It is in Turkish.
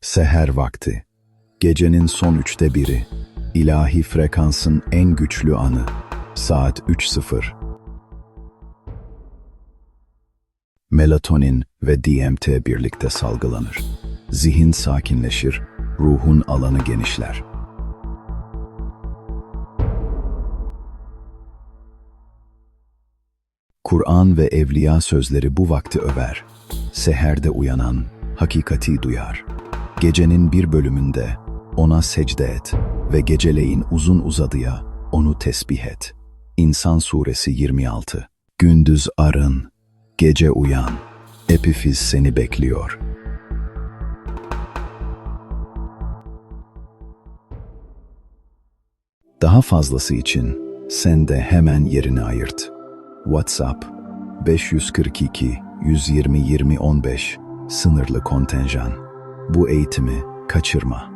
Seher vakti. Gecenin son üçte biri. İlahi frekansın en güçlü anı. Saat 3.00. Melatonin ve DMT birlikte salgılanır. Zihin sakinleşir, ruhun alanı genişler. Kur'an ve evliya sözleri bu vakti över. Seherde uyanan hakikati duyar. Gecenin bir bölümünde ona secde et ve geceleyin uzun uzadıya onu tesbih et. İnsan Suresi 26 Gündüz arın, gece uyan, epifiz seni bekliyor. Daha fazlası için sen de hemen yerini ayırt. WhatsApp 542 120 20 15 sınırlı kontenjan. Bu eğitimi kaçırma.